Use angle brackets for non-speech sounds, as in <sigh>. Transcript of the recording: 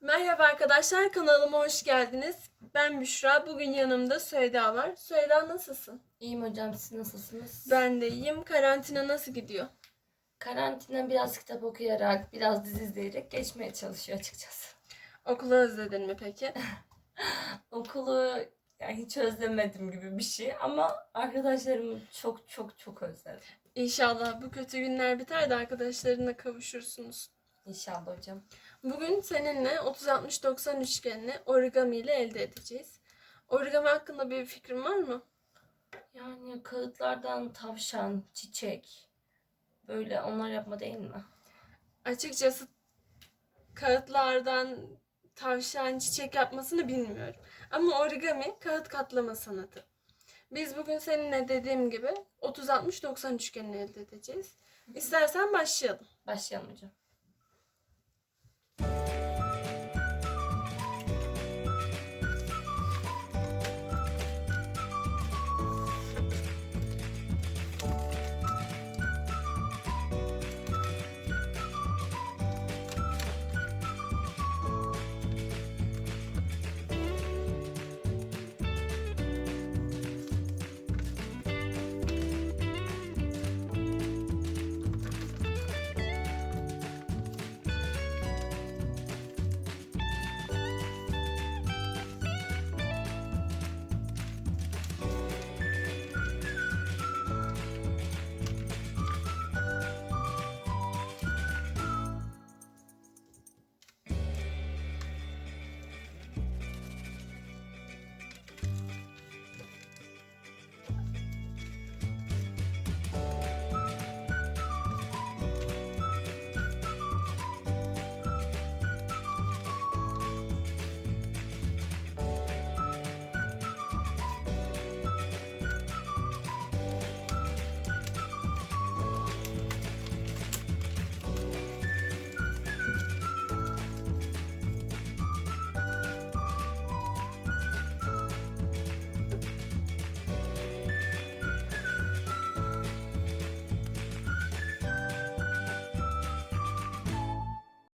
Merhaba arkadaşlar kanalıma hoş geldiniz. Ben Büşra. Bugün yanımda Süheyda var. Süheyda nasılsın? İyiyim hocam siz nasılsınız? Ben de iyiyim. Karantina nasıl gidiyor? Karantina biraz kitap okuyarak, biraz dizi izleyerek geçmeye çalışıyor açıkçası. Okulu özledin mi peki? <laughs> Okulu yani hiç özlemedim gibi bir şey ama arkadaşlarımı çok çok çok özledim. İnşallah bu kötü günler biter de arkadaşlarınla kavuşursunuz. İnşallah hocam. Bugün seninle 30-60-90 üçgenini origami ile elde edeceğiz. Origami hakkında bir fikrin var mı? Yani kağıtlardan tavşan, çiçek böyle onlar yapma değil mi? Açıkçası kağıtlardan tavşan çiçek yapmasını bilmiyorum. Ama origami kağıt katlama sanatı. Biz bugün seninle dediğim gibi 30-60-90 üçgenini elde edeceğiz. İstersen başlayalım. Başlayalım hocam.